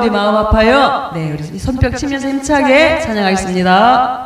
우리 마음 아파요? 네, 우리 손뼉 치면서 힘차게 찬양하겠습니다.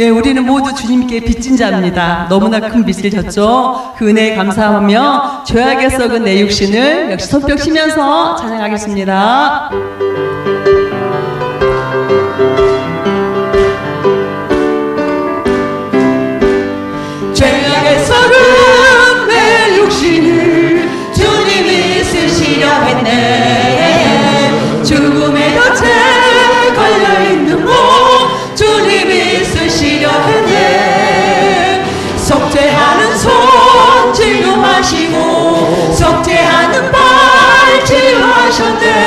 예, 우리는 모두 주님께 빚진 자입니다. 너무나 큰 빚을 졌죠. 그 은혜에 감사하며 죄악에 썩은 내 육신을 역시 손뼉 치면서 찬양하겠습니다. 천대.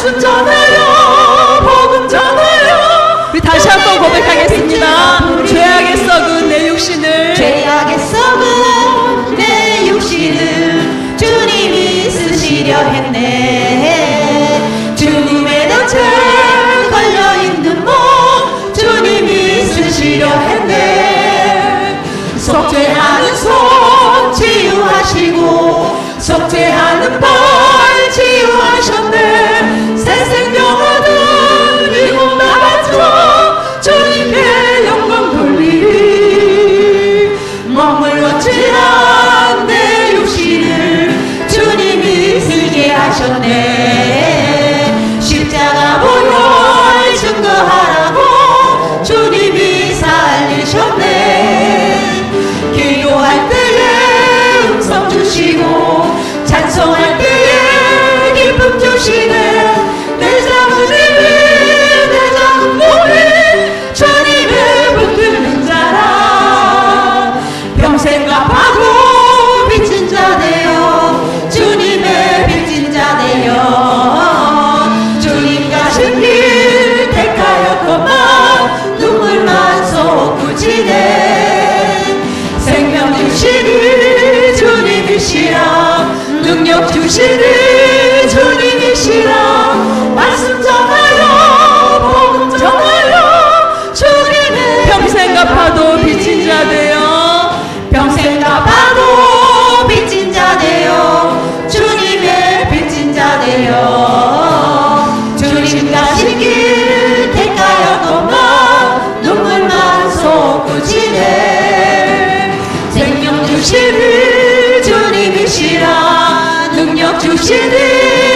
주님이 Jiri 주